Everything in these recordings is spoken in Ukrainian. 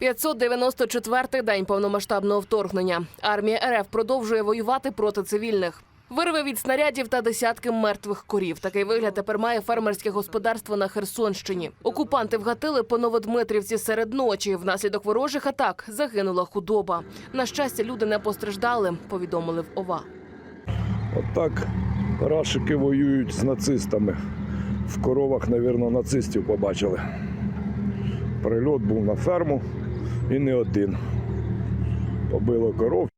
594-й день повномасштабного вторгнення. Армія РФ продовжує воювати проти цивільних. Вирви від снарядів та десятки мертвих корів. Такий вигляд тепер має фермерське господарство на Херсонщині. Окупанти вгатили по Новодмитрівці серед ночі. Внаслідок ворожих атак загинула худоба. На щастя, люди не постраждали. Повідомили в ОВА. Отак рашики воюють з нацистами. В коровах, мабуть, нацистів побачили. Прильот був на ферму і не один. Побило коров.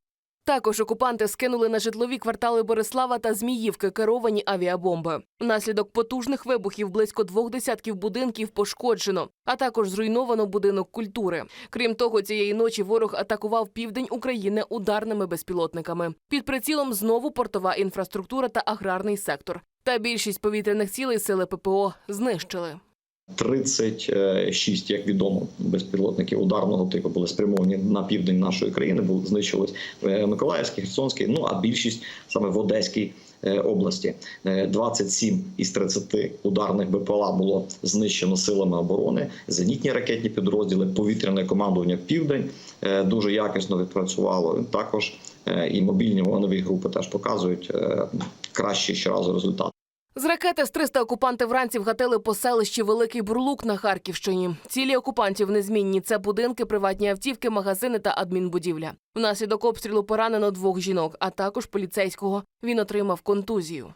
Також окупанти скинули на житлові квартали Борислава та Зміївки керовані авіабомби. Внаслідок потужних вибухів близько двох десятків будинків пошкоджено, а також зруйновано будинок культури. Крім того, цієї ночі ворог атакував південь України ударними безпілотниками. Під прицілом знову портова інфраструктура та аграрний сектор. Та більшість повітряних цілей сили ППО знищили. 36, як відомо, безпілотників ударного типу були спрямовані на південь нашої країни, були знищились в Миколаївській, Херсонській, ну а більшість саме в Одеській е, області. Е, 27 із 30 ударних БПЛА було знищено силами оборони. Зенітні ракетні підрозділи, повітряне командування Південь е, дуже якісно відпрацювало. Також е, і мобільні вогневі групи теж показують е, кращі щоразу результати. З ракети з 300 окупанти вранці вгатили по селищі Великий Бурлук на Харківщині. Цілі окупантів незмінні. Це будинки, приватні автівки, магазини та адмінбудівля. Внаслідок обстрілу поранено двох жінок, а також поліцейського. Він отримав контузію.